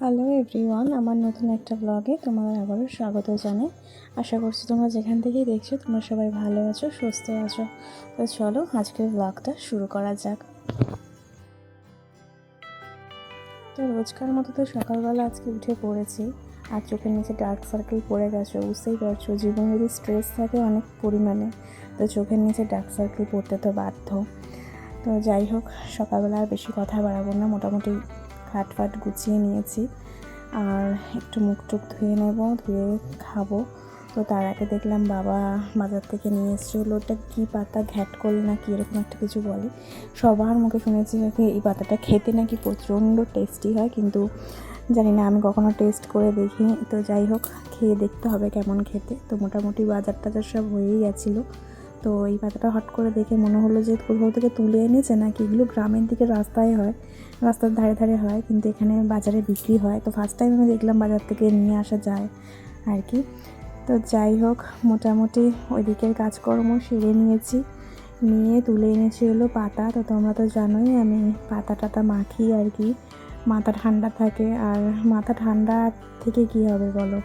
Hello everyone আমার নতুন একটা ব্লগে তোমাদের আবারও স্বাগত জানাই। আশা করছি তোমরা যেখান থেকেই দেখছ, তোমরা সবাই ভালো আছো, সুস্থ আছো। তো চলো আজকের ব্লগটা শুরু করা যাক। তো রোজকার মতো তো সকালবেলা আজকে উঠে পড়েছি, আর চোখের নিচে ডার্ক সার্কেল পড়ে গেছে, বুঝতেই পারছ, জীবনে যদি স্ট্রেস থাকে অনেক পরিমাণে, তো চোখের নিচে ডার্ক সার্কেল পড়তে তো বাধ্য। তো যাই হোক, সকালবেলা আর বেশি কথা বাড়াবো না, মোটামুটি খাট ফাট গুছিয়ে নিয়েছি। আর একটু মুখ টুক ধুয়ে নেব, ধুয়ে খাব। তো তার আগে দেখলাম বাবা বাজার থেকে নিয়ে এসছে হলো ওটা কী পাতা, ঘ্যাট ঘ্যাটকল না কি এরকম একটা কিছু বলে। সবার মুখে শুনেছি নাকি এই পাতাটা খেতে নাকি প্রচণ্ড টেস্টি হয়, কিন্তু জানি না, আমি কখনো টেস্ট করে দেখি তো যাই হোক, খেয়ে দেখতে হবে কেমন খেতে। তো মোটামুটি বাজার টাজার সব হয়েই গেছিল। তো এই পাতাটা হট করে দেখে মনে হলো যে কোথাও থেকে তুলে এনেছে নাকি? এগুলো গ্রামের দিকে রাস্তায় হয়। রাস্তার ধারে ধারে হয়, কিন্তু এখানে বাজারে বিক্রি হয়। তো ফার্স্ট টাইম আমি দেখলাম বাজার থেকে নিয়ে আসা যায় আর কি। তো যাই হোক, মোটামুটি ওই দিকের কাজকর্ম সেরে নিয়েছি। নিয়ে তুলে এনেছি হলো পাতা। তো তোমরা তো জানোই আমি পাতা টাতা মাখি আর কি। মাথা ঠান্ডা থাকে। আর মাথা ঠান্ডা থেকে কি হবে বলো?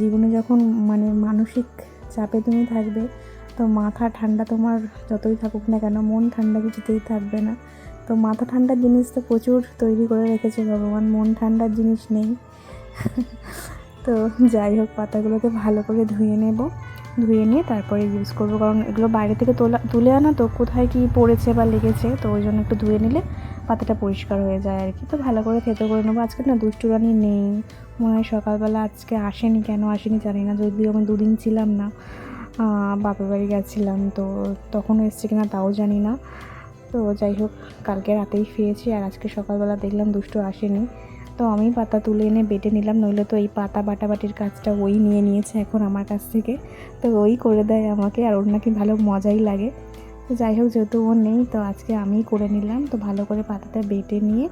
জীবনে যখন মানে মানসিক চাপে তুমি থাকবে, তো মাথা ঠান্ডা তোমার যতই থাকুক না কেন, মন ঠান্ডা কিছুতেই থাকবে না। তো মাথা ঠান্ডার জিনিস তো প্রচুর তৈরি করে রেখেছে ভগবান, মন ঠান্ডার জিনিস নেই। তো যাই হোক, পাতাগুলোকে ভালো করে ধুয়ে নেব। ধুয়ে নিয়ে তারপরে ইউজ করব, কারণ এগুলো বাইরে থেকে তোলা, তুলে আনা তো কোথায় কি পড়েছে বা লেগেছে, তো ওই জন্য একটু ধুয়ে নিলে পাতাটা পরিষ্কার হয়ে যায় আর কি। তো ভালো করে থেতো করে নেব। আজকে না দুষ্টুরানি নেই। মনে হয় সকালবেলা আজকে আসেনি কেন আসেনি জানি না, যদিও আমি দুদিন ছিলাম না বাপের বাড়ি গেছিলাম, তো তখন এসছে কিনা তাও জানি না। তো যাই হোক, কালকে রাতেই ফিরেছি আর আজকে সকালবেলা দেখলাম দুষ্টু আসেনি। তো আমি পাতা তুলে এনে বেটে নিলাম, নইলে তো এই পাতা বাটাবাটির কাজটা ওই নিয়ে নিয়েছে এখন আমার কাছ থেকে। তো ওই করে দেয় আমাকে আর ওর নাকি ভালো মজাই লাগে। তো যাই হোক, যেহেতু ও নেই, তো আজকে আমিই করে নিলাম। তো ভালো করে পাতাটা বেটে নিয়ে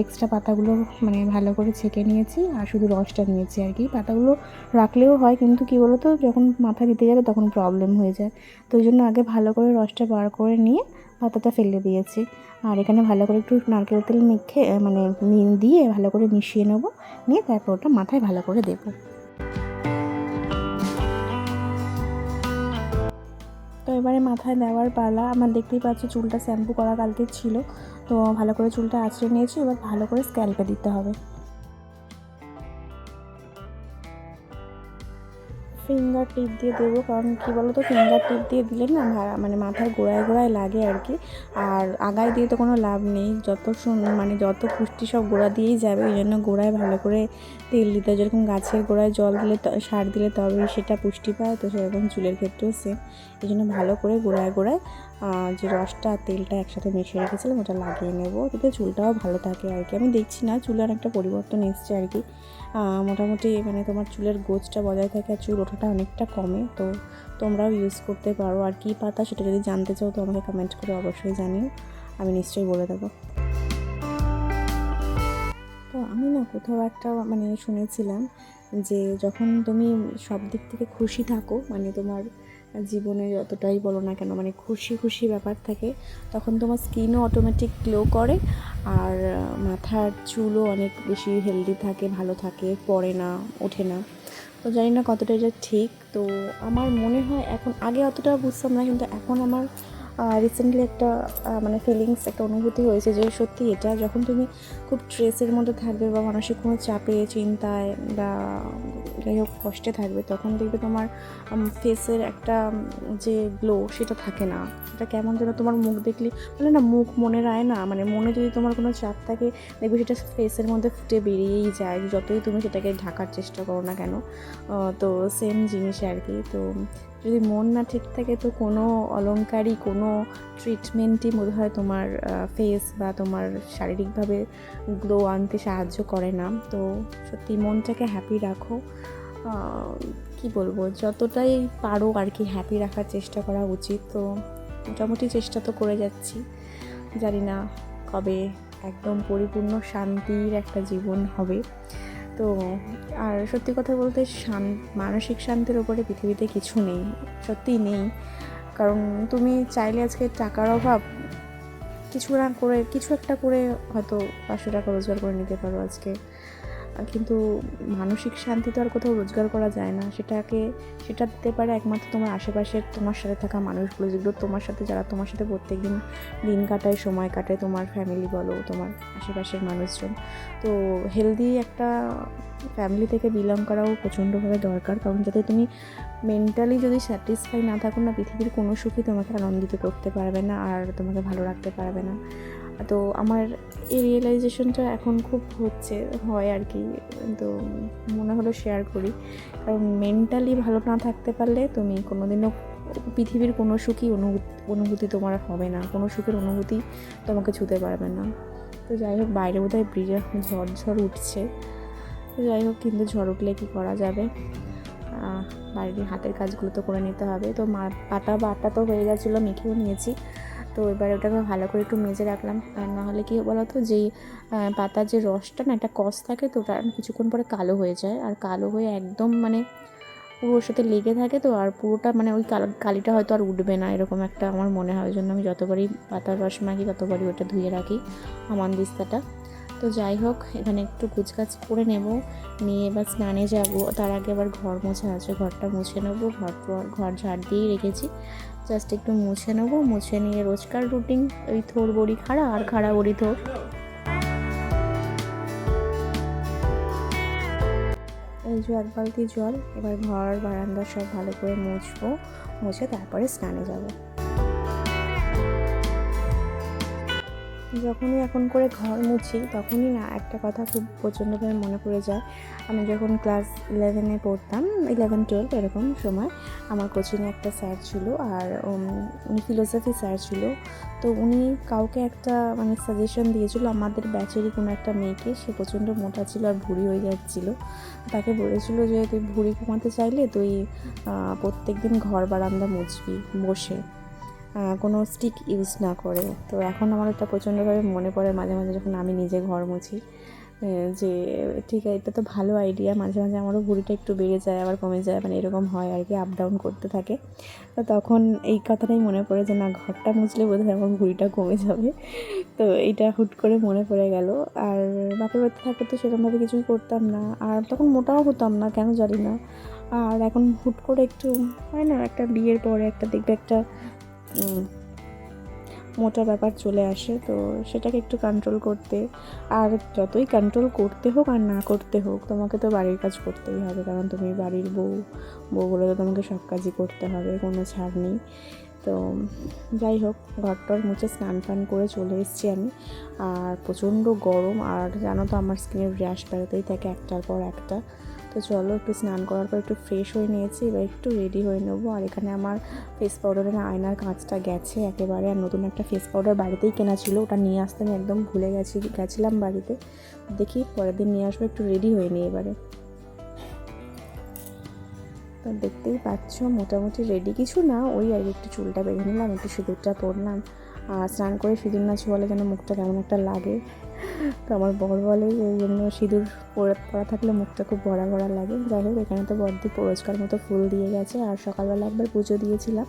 এক্সট্রা পাতাগুলো মানে ভালো করে ছেঁকে নিয়েছি আর শুধু রসটা নিয়েছি আর কি। পাতাগুলো রাখলেও হয়, কিন্তু কী বলো তো যখন মাথা দিতে যাবে তখন প্রবলেম হয়ে যায়। তো ওই জন্য আগে ভালো করে রসটা বার করে নিয়ে পাতাটা ফেলে দিয়েছি। আর এখানে ভালো করে একটু নারকেল তেল মেখে মানে দিয়ে ভালো করে মিশিয়ে নেব। নিয়ে তারপর ওটা মাথায় ভালো করে দেবো। তো এবারে মাথায় দেওয়ার পালা, আমার দেখতেই পাচ্ছি চুলটা শ্যাম্পু করা কালকে ছিল। তো ভালো করে চুলটা আঁচড়ে নিয়েছি, এবার ভালো করে স্ক্যাল্পে দিতে হবে। ফিঙ্গার টিপ দিয়ে দেবো, কারণ কী বলো তো ফিঙ্গার টিপ দিয়ে দিলে না ভাড়া মানে মাথার গোড়ায় গোড়ায় লাগে আর কি। আর আগায় দিয়ে তো কোনো লাভ নেই, যত মানে যত পুষ্টি সব গোড়া দিয়েই যাবে, ওই জন্য গোড়ায় ভালো করে তেল দিতে হয়। যেরকম গাছের গোড়ায় জল দিলে সার দিলে তবে সেটা পুষ্টি পায়, তো সেরকম চুলের ক্ষেত্রেও সেম এই জন্য ভালো করে গোড়ায় গোড়ায় যে রসটা তেলটা একসাথে মিশিয়ে রেখেছিলাম, ওটা লাগিয়ে নেব। তাতে চুলটাও ভালো থাকে আর কি। আমি দেখছি না চুলের একটা পরিবর্তন এসছে আর কি। মোটামুটি মানে তোমার চুলের গোছটা বজায় থাকে আর চুল ওঠাটা অনেকটা কমে, তো তোমরাও ইউজ করতে পারো। আর কী পাতা সেটা যদি জানতে চাও, তো আমাকে কমেন্ট করে অবশ্যই জানিও। আমি নিশ্চয়ই বলে দেবো। তো আমি না কোথাও একটা মানে শুনেছিলাম যে যখন তুমি সব দিক থেকে খুশি থাকো মানে তোমার জীবনে যতটাই বলো না কেন মানে খুশি খুশি ব্যাপার থাকে, তখন তোমার স্কিনও অটোমেটিক গ্লো করে, আর মাথার চুলও অনেক বেশি হেলদি থাকে, ভালো থাকে, পড়ে না, ওঠে না। তো জানি না কতটা এটা ঠিক। তো আমার মনে হয় এখন, আগে অতটা বুঝতাম না, কিন্তু এখন আমার রিসেন্টলি একটা মানে ফিলিংস একটা অনুভূতি হয়েছে যে সত্যি এটা যখন তুমি খুব স্ট্রেসের মধ্যে থাকবে বা মানসিক কোনো চাপে, চিন্তায় বা যাই হোক কষ্টে থাকবে, তখন দেখবে তোমার ফেসের একটা যে গ্লো সেটা থাকে না। সেটা কেমন যেন তোমার মুখ দেখলে মানে না মুখ মনে রায় না মানে মনে যদি তোমার কোনো চাপ থাকে, দেখবে সেটা ফেসের মধ্যে ফুটে বেরিয়েই যায়, যতই তুমি সেটাকে ঢাকার চেষ্টা করো না কেন। তো সেম জিনিস আর কি, তো যদি মন না ঠিক থাকে তো কোনো অলঙ্কারই, কোনো ট্রিটমেন্টই বোধ হয় তোমার ফেস বা তোমার শারীরিকভাবে গ্লো আনতে সাহায্য করে না। তো সত্যি মনটাকে হ্যাপি রাখো। কি বলব? যতটাই পারো আর কি হ্যাপি রাখার চেষ্টা করা উচিত। তো মোটামুটি চেষ্টা তো করে যাচ্ছি। জানি না কবে একদম পরিপূর্ণ শান্তির একটা জীবন হবে। তো, আর সত্যি কথা বলতে শান, মানসিক শান্তির উপরে পৃথিবীতে কিছু নেই সত্যিই নেই। কারণ তুমি চাইলে আজকে টাকার অভাব কিছু না করে, কিছু একটা করে হয়তো পাঁচশো টাকা রোজগার করে নিতে পারো আজকে। কিন্তু মানসিক শান্তি তো আর কোথাও রোজগার করা যায় না। সেটাকে, সেটা দিতে পারে একমাত্র তোমার আশেপাশের তোমার সাথে থাকা মানুষগুলো। যেগুলো তোমার সাথে, যারা তোমার সাথে প্রত্যেক দিন দিন কাটায়, সময় কাটায়, তোমার ফ্যামিলি বলো, তোমার আশেপাশের মানুষজন। তো হেলদি একটা ফ্যামিলি থেকে বিলং করাও প্রচণ্ডভাবে দরকার। কারণ যাতে তুমি মেন্টালি যদি স্যাটিসফাই না থাকো না, পৃথিবীর কোনো সুখই তোমাকে আনন্দিত করতে পারবে না, আর তোমাকে ভালো রাখতে পারবে না। তো আমার এই রিয়েলাইজেশনটা এখন খুব হচ্ছে, হয় আর কি। তো মনে হলো শেয়ার করি। কারণ মেন্টালি ভালো না থাকতে পারলে তুমি কোনোদিনও পৃথিবীর কোনো সুখী অনুভূতি তোমার হবে না। কোনো সুখের অনুভূতি তোমাকে ছুতে পারবে না। তো যাই হোক, বাইরে বোধহয় ব্রিজে ঝড় ঝড় উঠছে। তো যাই হোক, কিন্তু ঝড় উঠলে কী করা যাবে? বাড়ির হাতের কাজগুলো তো করে নিতে হবে। তো মা, পাটা, বাটা তো হয়ে গেছিল, মেখেও নিয়েছি। তো এবার ওটাকে ভালো করে একটু মেজে রাখলাম। আর না হলে কি বলো তো যেই পাতার যে রসটা না, একটা কষ থাকে তো, ওটা কিছুক্ষণ পরে কালো হয়ে যায়। আর কালো হয়ে একদম মানে পুরো সাথে লেগে থাকে তো, আর পুরোটা মানে ওই কালো, কালিটা হয়তো আর উঠবে না, এরকম একটা আমার মনে হয়। ওই জন্য আমি যতবারই পাতার রস মাখি, ততবারই ওটা ধুয়ে রাখি আমান দিস্তাটা। তো যাই হোক, এখানে একটু গুছগাছ করে নেব। নিয়ে এবার স্নানে যাব। তার আগে আবার ঘর মোছা আছে, ঘরটা মুছে নেব। ঘর ঘর ঝাড় দিয়েই রেখেছি। জাস্ট একটু মুছে নেব, মুছে নিয়ে রোজকার রুটিন ওই থোর বড়ি খাড়া আর খাড়া বড়ি থোর। এই যে এক বালতি জল, এবার ঘর, বারান্দা সব ভালো করে মুছবো, মুছে তারপরে স্নানে যাব। যখনই এখন করে ঘর মুছি, তখনই না একটা কথা খুব প্রচণ্ডভাবে মনে পড়ে যায়। আমি যখন ক্লাস ইলেভেনে পড়তাম ইলেভেন টুয়েলভ এরকম সময়, আমার কোচিংয়ে একটা স্যার ছিল আর উনি ফিলোসফি স্যার ছিল। তো উনি কাউকে একটা মানে সাজেশন দিয়েছিল, আমাদের ব্যাচেরই কোনো একটা মেয়েকে, সে প্রচণ্ড মোটা ছিল আর ভুঁড়ি হয়ে যাচ্ছিল। তাকে বলেছিল যে, তুই ভুঁড়ি কমাতে চাইলে তুই প্রত্যেক দিন ঘর বারান্দা মুছবি, বসে। কোনো স্টিক ইউজ না করে। তো এখন আমার এটা প্রচণ্ডভাবে মনে পড়ে, মাঝে মাঝে যখন আমি নিজে ঘর মুছি যে ঠিক আছে, এটা তো ভালো আইডিয়া মাঝে মাঝে আমারও ভুঁড়িটা একটু বেড়ে যায়, আবার কমে যায় মানে এরকম হয় আর কি আপ ডাউন করতে থাকে। তো তখন এই কথাটাই মনে পড়ে যে, না, ঘরটা মুছলে বোধহয় আমার ভুঁড়িটা কমে যাবে। তো এইটা হুট করে মনে পড়ে গেল। আর বাপের বাড়িতে থাকতে তো সেরকমভাবে কিছুই করতাম না। আর তখন মোটাও হতাম না, কেন জানি না। আর এখন হুট করে একটু, হয় না, একটা বিয়ের পরে একটা দেখবে একটা মোটা ব্যাপার চলে আসে, তো সেটাকে একটু কন্ট্রোল করতে। আর যতই কন্ট্রোল করতে হোক আর না করতে হোক, তোমাকে তো বাড়ির কাজ করতেই হবে, কারণ তুমি বাড়ির বউ। বউ বলে তো তোমাকে সব কাজই করতে হবে, কোনো ছাড় নেই। তো যাই হোক, ঘরটর মুছে স্নান টান করে চলে এসেছি আমি। আর প্রচণ্ড গরম, আর জানো তো আমার স্কিনের র্যাশ বেরোতেই থাকে একটার পর একটা। তো চলো একটু স্নান করার পর একটু ফ্রেশ হয়ে নিয়েছি, এবার একটু রেডি হয়ে নেব। আর এখানে আমার ফেস পাউডারের আয়নার কাঁচটা গেছে একেবারে। আর নতুন একটা ফেস পাউডার বাড়িতেই কেনা ছিল, ওটা নিয়ে আসতে আমি একদম ভুলে গেছি, গেছিলাম বাড়িতে। দেখি পরের দিন নিয়ে আসব, একটু রেডি হয়ে নিই এবারে। তো দেখতেই পাচ্ছ, মোটামুটি রেডি কিছু না, ওই আর একটু চুলটা বেঁধে নিলাম, একটু সিঁদুরটা পরলাম। আর স্নান করে সিঁদুর না ছোঁয়ালে যেন মুখটা কেমন একটা লাগে। তো আমার বর বলে যে ওই জন্য সিঁদুর পরা থাকলে মুখটা খুব ভরা ভরা লাগে। যাই হোক, এখানে তো বর্দি পরস্কার মতো ফুল দিয়ে গেছে আর সকালবেলা একবার পুজো দিয়েছিলাম।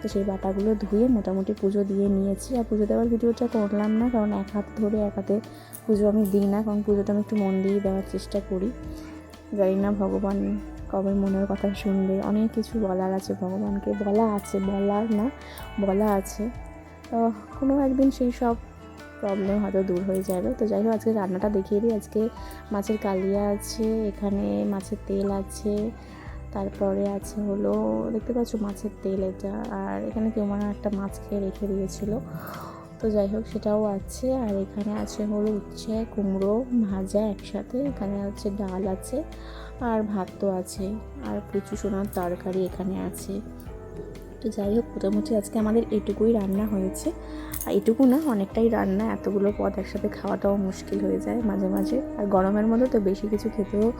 তো সেই বাটাগুলো ধুয়ে মোটামুটি পুজো দিয়ে নিয়েছি। আর পুজো দেওয়ার ভিডিওটা করলাম না, কারণ এক হাত ধরে এক হাতে পুজো আমি দিই না, কারণ পুজোটা আমি একটু মন দিয়ে দেওয়ার চেষ্টা করি। জানি না ভগবান কবে মনের কথা শুনবে। অনেক কিছু বলার আছে ভগবানকে। বলা আছে, বলার না, বলা আছে। তো কোনো একদিন সেই সব প্রবলেম হয়তো দূর হয়ে যাবে। তো যাই হোক, আজকে রান্নাটা দেখিয়ে দিই। আজকে মাছের কালিয়া আছে, এখানে মাছের তেল আছে, তারপরে আছে হলো, দেখতে পাচ্ছ মাছের তেল এটা, আর এখানে কেউ মানে একটা মাছ খেয়ে রেখে দিয়েছিলো। তো যাই হোক, সেটাও আছে। আর এখানে আছে হলো উচ্ছে, কুমড়ো ভাজা একসাথে, এখানে হচ্ছে ডাল আছে, আর ভাত তো আছে আর প্রচুর সোনার তরকারি এখানে আছে। তো যাই হোক, মোটামুটি আজকে আমাদের এটুকুই রান্না হয়েছে। আর এটুকু না, অনেকটাই রান্না। এতগুলো পদ একসাথে খাওয়াটাও মুশকিল হয়ে যায় মাঝে মাঝে। আর গরমের মধ্যে তো বেশি কিছু খেতেও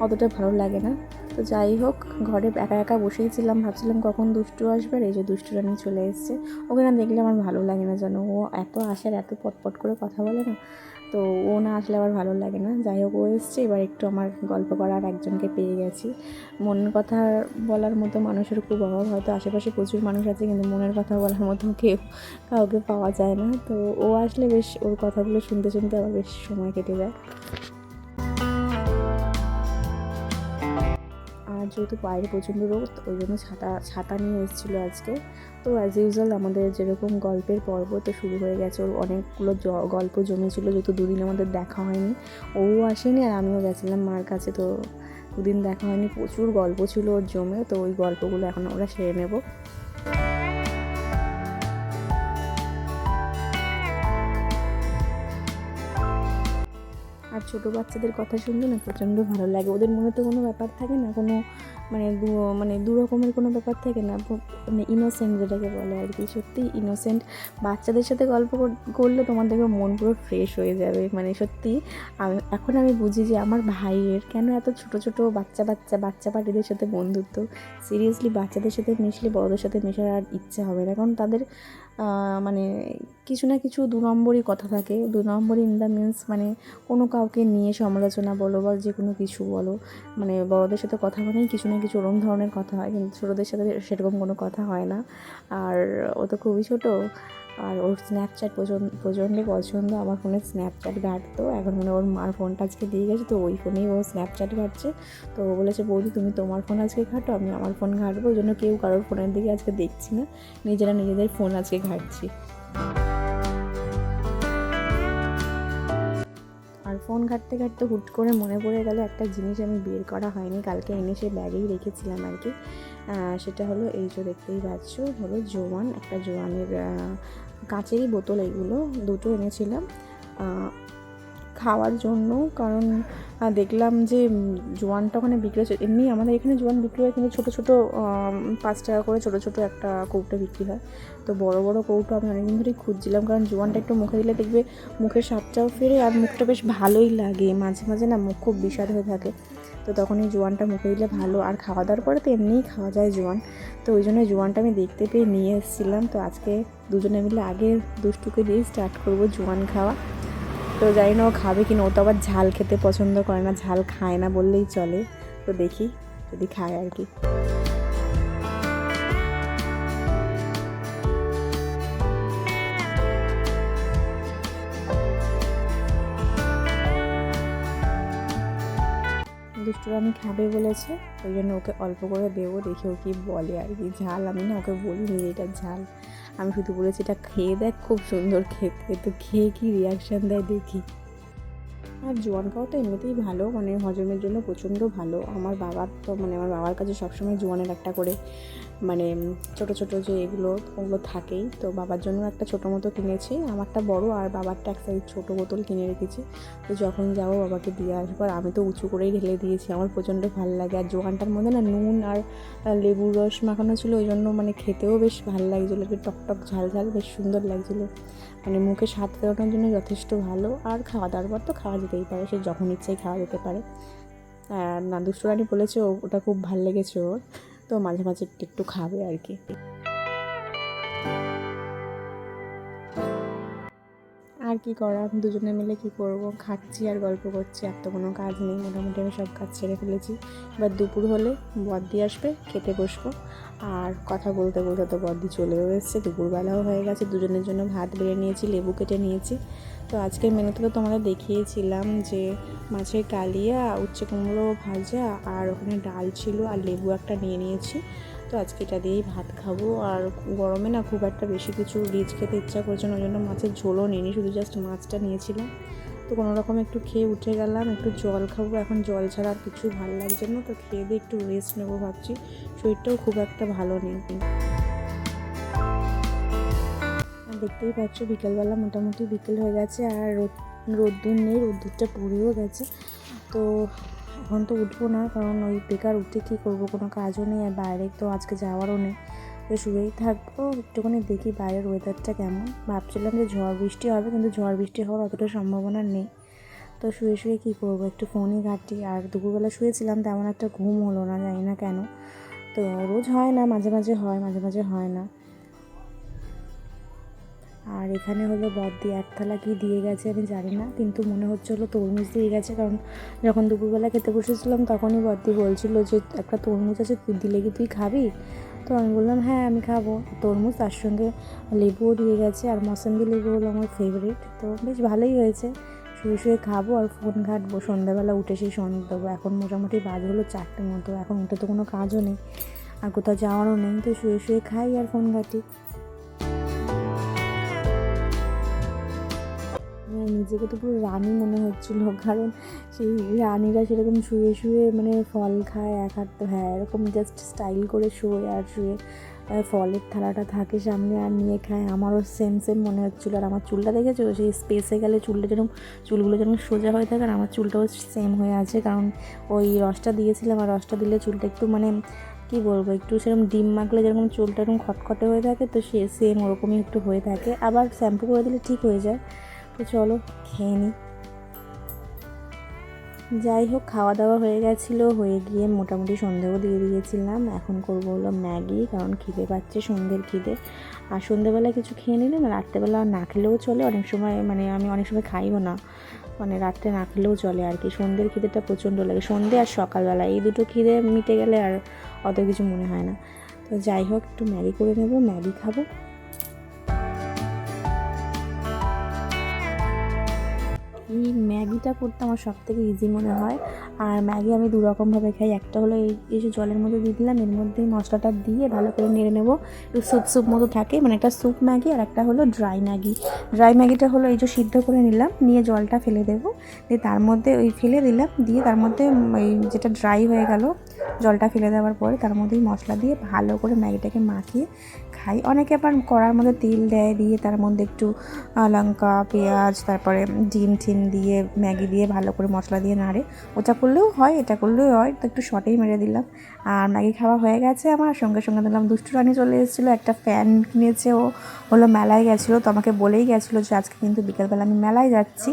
অতটা ভালো লাগে না। তো যাই হোক, ঘরে একা একা বসেই ছিলাম, ভাবছিলাম কখন দুষ্টু আসবে। আর এই যে দুষ্টু রানী চলে এসছে। ওকে না দেখলে আমার ভালো লাগে না যেন ও এত আসে আর এত পটপট করে কথা বলে না। তো ও না আসলে আবার ভালো লাগে না। যাই হোক, ও এসছে। এবার একটু আমার গল্প করার একজনকে পেয়ে গেছি। মন কথা বলার মতো মানুষের খুব অভাব। হয়তো আশেপাশে প্রচুর মানুষ আছে, কিন্তু মনের কথা বলার মতো কেউ কাউকে পাওয়া যায় না। তো ও আসলে বেশ, ওর কথাগুলো শুনতে শুনতে আবার বেশ সময় কেটে যায়। আর যেহেতু বাইরে প্রচণ্ড রোদ, ওই জন্য ছাতা ছাতা নিয়ে এসেছিল আজকে। তো অ্যাজ ইউজুয়াল আমাদের যেরকম গল্পের পর্ব, তো শুরু হয়ে গেছে। ওর অনেকগুলো গল্প জমেছিল, যেহেতু দুদিন আমাদের দেখা হয়নি। ও আসেনি আর আমিও গেছিলাম মার কাছে, তো দুদিন দেখা হয়নি। প্রচুর গল্প ছিল ওর জমে, তো ওই গল্পগুলো এখন আমরা সেরে নেব। ছোটো বাচ্চাদের কথা শুনলে না প্রচণ্ড ভালো লাগে। ওদের মনে তো কোনো ব্যাপার থাকে না, কোনো মানে দু মানে দু রকমের কোনো ব্যাপার থাকে না। মানে ইনোসেন্ট যেটাকে বলে আর কি, সত্যি ইনোসেন্ট বাচ্চাদের সাথে গল্প কর- করলে তোমার দেখবে মন পুরো ফ্রেশ হয়ে যাবে। মানে সত্যি আমি, এখন আমি বুঝি যে আমার ভাইয়ের কেন এত ছোট ছোট বাচ্চা বাচ্চা বাচ্চা পার্টিদের সাথে বন্ধুত্ব? সিরিয়াসলি বাচ্চাদের সাথে মিশলে, বড়দের সাথে মেশার আর ইচ্ছে হবে না। কারণ তাদের মানে কিছু না কিছু দু নম্বরই কথা থাকে। দু নম্বরই ইন দ্য মিন্স মানে কোনো কাউকে নিয়ে সমালোচনা বলো বা যে কোনো কিছু বলো মানে বড়দের সাথে কথা মানেই কিছু না কিছু ওরম ধরনের কথা হয়, কিন্তু ছোটোদের সাথে সেরকম কোনো কথা হয় না। আর ও তো খুবই ছোটো আর ওর স্ন্যাপচ্যাট প্রচণ্ড প্রচণ্ড পছন্দ। আমার ফোনে স্ন্যাপচ্যাট ঘাটতো। এখন মানে ওর মার ফোনটা আজকে দিয়ে গেছে, তো ওই ফোনেই ও স্ন্যাপচ্যাট ঘাটছে। তো ও বলেছে, বৌদি, তুমি তোমার ফোন আজকে ঘাটো, আমি আমার ফোন ঘাটবো। ওই জন্য কেউ কারোর ফোনের দিকে আজকে দেখছি না। নিজেরা নিজেদের ফোন আজকে ঘাটছি। আর ফোন ঘাঁটতে ঘাঁটতে হুট করে মনে পড়ে গেল, একটা জিনিস আমি বের করা হয়নি। কালকে এনে সে ব্যাগেই রেখেছিলাম আর কি। সেটা হলো, এই যে দেখতেই পাচ্ছ, হলো জোয়ান, একটা জোয়ানের কাঁচেরই বোতল এগুলো, দুটো এনেছিলাম। খাওয়ার জন্য, কারণ দেখলাম যে জোয়ানটা ওখানে বিক্রি হচ্ছে। এমনি আমাদের এখানে জোয়ান বিক্রি হয়, কিন্তু ছোটো ছোটো পাঁচ টাকা করে ছোটো ছোটো একটা কৌটো বিক্রি হয়। তো বড় বড় কৌটো আমি অনেকদিন ধরেই খুঁজছিলাম, কারণ জোয়ানটা একটু মুখে দিলে দেখবে মুখের স্বাদটাও ফেরে, আর মুখটা বেশ ভালোই লাগে। মাঝে মাঝে না মুখ খুব বিষাদ হয়ে থাকে। তো তখন এই জোয়ানটা মুখে দিলে ভালো। আর খাওয়া দাওয়ার পরে তো এমনিই খাওয়া যায় জোয়ান। তো ওই জন্য জোয়ানটা আমি দেখতে পেয়ে নিয়ে এসেছিলাম। তো আজকে দুজনে মিলে আগে দুষ্টুকে দিয়ে স্টার্ট করব জোয়ান খাওয়া। তো জানি না ও খাবে কিনা ও তো আবার ঝাল খেতে পছন্দ করে না। ঝাল খায় না বললেই চলে। তো দেখি, যদি খায় আর কি। আমি খাবে বলেছে, ওই জন্য ওকে অল্প করে দেবো, দেখে ও কি বলে আর কি। ঝাল আমি না ওকে বলিনি যে এটা ঝাল। আমি শুধু বলেছি এটা খেয়ে দেখ খুব সুন্দর খেতে। তো খেয়ে কি রিয়াকশান দেয় দেখি। আর জোয়ান খাওয়া তো এমনিতেই ভালো মানে হজমের জন্য প্রচণ্ড ভালো। আমার বাবার তো মানে আমার বাবার কাছে সবসময় জোয়ানের একটা করে মানে ছোট ছোট যে এগুলো, ওগুলো থাকেই। তো বাবার জন্য একটা ছোটো মতো কিনেছি। আমারটা বড় আর বাবারটা এক সাইজ ছোটো বোতল কিনে রেখেছি। তো যখন যাব বাবাকে দিয়ে আসব, আর আমি তো উঁচু করেই ঢেলে দিয়েছি। আমার প্রচণ্ড ভালো লাগে। আর জোয়ানটার মধ্যে না নুন আর লেবুর রস মাখানো ছিল, ওই জন্য মানে খেতেও বেশ ভালো লাগছিল। একটু টক টক ঝাল ঝাল, বেশ সুন্দর লাগছিল। মানে মুখে স্বাদ ফেরানোর জন্য যথেষ্ট ভালো। আর খাওয়া দাওয়ার পর তো খাওয়া যেতেই পারে, সে যখন ইচ্ছেই খাওয়া যেতে পারে। আর দুষ্টু রানী বলেছে ওটা খুব ভালো লেগেছে ওর, তো মাঝে মাঝে একটু একটু খাবে আর কি। আর কি করা দুজনে মিলে কি করব? খাচ্ছি আর গল্প করছি, আর তো কোনো কাজ নেই। মোটামুটি আমি সব কাজ ছেড়ে ফেলেছি। এবার দুপুর হলে বদ্দি আসবে, খেতে বসবো। আর কথা বলতে বলতে তো বদ্দি চলেও এসছে, দুপুরবেলাও হয়ে গেছে, দুজনের জন্য ভাত বেড়ে নিয়েছি, লেবু কেটে নিয়েছি। তো আজকের মেনুতে তো তোমাদের দেখিয়েছিলাম যে মাছের কালিয়া, উচ্ছে কুমড়ো ভাজা আর ওখানে ডাল ছিল আর লেবু একটা নিয়ে নিয়েছি। তো আজকে এটা দিয়েই ভাত খাব। আর গরমে না খুব একটা বেশি কিছু রিচ খেতে ইচ্ছা করছে না, ওই জন্য মাছের ঝোলও নিইনি, শুধু জাস্ট মাছটা নিয়েছিলাম। তো কোনো রকম একটু খেয়ে উঠে গেলাম, একটু জল খাব। এখন জল ছাড়া আর কিছু ভালো লাগছে না, তো খেয়ে দিয়ে একটু রেস্ট নেব ভাবছি। শরীরটাও খুব একটা ভালো নেই। দেখতেই পাচ্ছ, বিকেলবেলা মোটামুটি বিকেল হয়ে গেছে আর রোদ, রোদ্দুর নেই, রোদ্দুরটা পুড়েও গেছে। তো এখন তো উঠবো না, কারণ ওই বেকার উঠে কী করব? কোনো কাজও নেই আর বাইরে তো আজকে যাওয়ারও নেই। তো শুয়েই থাকব, একটুখানি দেখি বাইরের ওয়েদারটা কেমন। ভাবছিলাম যে ঝড় বৃষ্টি হবে, কিন্তু ঝড় বৃষ্টি হওয়ার অতটা সম্ভাবনা নেই। তো শুয়ে শুয়ে কী করব, একটু ফোনই ঘাঁটি। আর দুপুরবেলা শুয়েছিলাম, তেমন একটা ঘুম হলো না, জানি না কেন। তো রোজ হয় না, মাঝে মাঝে হয়, মাঝে মাঝে হয় না। আর এখানে হলো বদ্দি এক থালা কি দিয়ে গেছে আমি জানি না, কিন্তু মনে হচ্ছে হলো তরমুজ দিয়ে গেছে। কারণ যখন দুপুরবেলা খেতে বসেছিলাম, তখনই বদ্দি বলছিল যে, একটা তরমুজ আছে তুই দিলে কি তুই খাবি? তো আমি বললাম হ্যাঁ আমি খাব। তরমুজ তার সঙ্গে লেবুও দিয়ে গেছে আর মৌসম্বি লেবু হলো আমার ফেভারিট তো বেশ ভালোই হয়েছে। শুয়ে শুয়ে খাব আর ফোন ঘাটবো। সন্ধ্যাবেলা উঠে সেই সন্ধ্যে দেবো। এখন মোটামুটি বাজ হলো চারটের মতো। এখন উঠে তো কোনো কাজও নেই আর কোথাও যাওয়ারও নেই, তো শুয়ে শুয়ে খাই আর ফোন ঘাটি। আমার নিজেকে তো পুরো রানী মনে হচ্ছিল, কারণ সেই রানীরা সেরকম শুয়ে শুয়ে মানে ফল খায়, এক হাত তো হ্যাঁ এরকম জাস্ট স্টাইল করে শুয়ে আর শুয়ে। ফলের থালাটা থাকে সামনে আর নিয়ে খায়। আমারও সেম সেম মনে হচ্ছিল। আর আমার চুলটা দেখেছ? সেই স্পেসে গেলে চুলটা যেরকম, চুলগুলো যেরকম সোজা হয়ে থাকে আর আমার চুলটাও সেম হয়ে আছে। কারণ ওই রসটা দিয়েছিলাম, আর রসটা দিলে চুলটা একটু মানে কী বলব, একটু সেরকম ডিম মাখলে যেরকম চুলটা এরকম খটখটে হয়ে থাকে, তো সে সেম ওরকমই একটু হয়ে থাকে। আবার শ্যাম্পু করে দিলে ঠিক হয়ে যায়। তো চলো, খেয়ে নিই যাই হোক খাওয়া দাওয়া হয়ে গেছিল, হয়ে গিয়ে মোটামুটি সন্ধেও দিয়ে দিয়েছিলাম। এখন করব হলো ম্যাগি, কারণ খিদে পাচ্ছে সন্ধ্যের খিদে। আর সন্ধ্যেবেলা কিছু খেয়ে নিলে না, রাত্রেবেলা না খেলেও চলে, অনেক সময় মানে আমি অনেক সময় খাইও না। মানে রাত্রে না খেলেও চলে আর কি, সন্ধ্যের খিদেটা প্রচণ্ড লাগে। সন্ধে আর সকালবেলা, এই দুটো খিদে মিটে গেলে আর অত কিছু মনে হয় না। তো যাই হোক, একটু ম্যাগি করে নেব, ম্যাগি খাব। এই ম্যাগিটা করতে আমার সব থেকে ইজি মনে হয়। আর ম্যাগি আমি দু রকমভাবে খাই। একটা হলো এই যে জলের মধ্যে দিয়ে দিলাম, এর মধ্যেই মশলাটা দিয়ে ভালো করে নেড়ে নেব। একটু স্যুপ স্যুপ মতো থাকে মানে একটা স্যুপ ম্যাগি আর একটা হলো ড্রাই ম্যাগি। ড্রাই ম্যাগিটা হলো এই যে সিদ্ধ করে নিলাম, নিয়ে জলটা ফেলে দেবো। দিয়ে তার মধ্যে ওই ফেলে দিলাম, দিয়ে তার মধ্যে ওই যেটা ড্রাই হয়ে গেল, জলটা ফেলে দেওয়ার পরে তার মধ্যেই মশলা দিয়ে ভালো করে ম্যাগিটাকে মাখিয়ে খাই। অনেকে আবার কড়ার মধ্যে তেল দেয়, দিয়ে তার মধ্যে একটু লঙ্কা, পেঁয়াজ, তারপরে ডিম টিম দিয়ে, ম্যাগি দিয়ে ভালো করে মশলা দিয়ে নাড়ে। ওটা করলেও হয়, এটা করলেও হয়, তো একটু শর্টেই মেরে দিলাম। আর ম্যাগি খাওয়া হয়ে গেছে আমার, সঙ্গে সঙ্গে দিলাম দুষ্টু রানী চলে এসেছিল, একটা ফ্যান কিনেছে ও। হলো মেলায় গেছিল, তো আমাকে বলেই গেছিল যে আজকে কিন্তু বিকেলবেলা আমি মেলায় যাচ্ছি।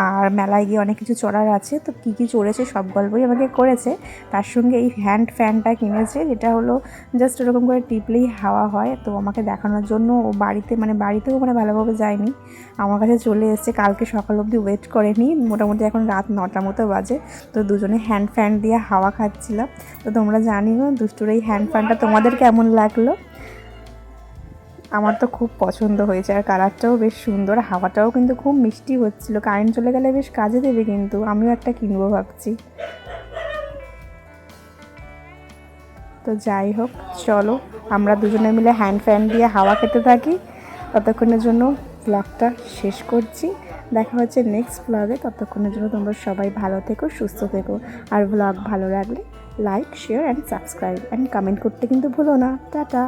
আর মেলায় গিয়ে অনেক কিছু চড়ার আছে, তো কী কী চড়েছে সব গল্পই আমাকে করেছে। তার সঙ্গে এই হ্যান্ড ফ্যানটা কিনেছে, যেটা হলো জাস্ট ওরকম করে টিপলেই হাওয়া হয় তো আমাকে দেখানোর জন্য ও বাড়িতে মানে বাড়িতেও মানে ভালোভাবে যায়নি। আমার কাছে চলে এসেছে, কালকে সকাল অবধি ওয়েট করেনি। মোটামুটি এখন রাত নটা মতো বাজে। তো দুজনে হ্যান্ড ফ্যান দিয়ে হাওয়া খাচ্ছিলাম। তো তোমরা জানিও দুষ্টুর এই হ্যান্ড ফ্যানটা তোমাদের কেমন লাগল? আমার তো খুব পছন্দ হয়েছে। আর কালারটাও বেশ সুন্দর হাওয়াটাও কিন্তু খুব মিষ্টি হচ্ছিল। কারেন্ট চলে গেলে বেশ কাজে দেবে কিন্তু, আমিও একটা কিনবো ভাবছি। তো যাই হোক, চলো। আমরা দুজনে মিলে হ্যান্ড ফ্যান দিয়ে হাওয়া খেতে থাকি। ততক্ষণের জন্য ব্লগটা শেষ করছি। দেখা হচ্ছে নেক্সট ব্লগে ততক্ষণের জন্য তোমরা সবাই ভালো থেকো, সুস্থ থেকো। আর ব্লগ ভালো লাগলে like share and subscribe and comment করতে কিন্তু ভুলো না। টাটা!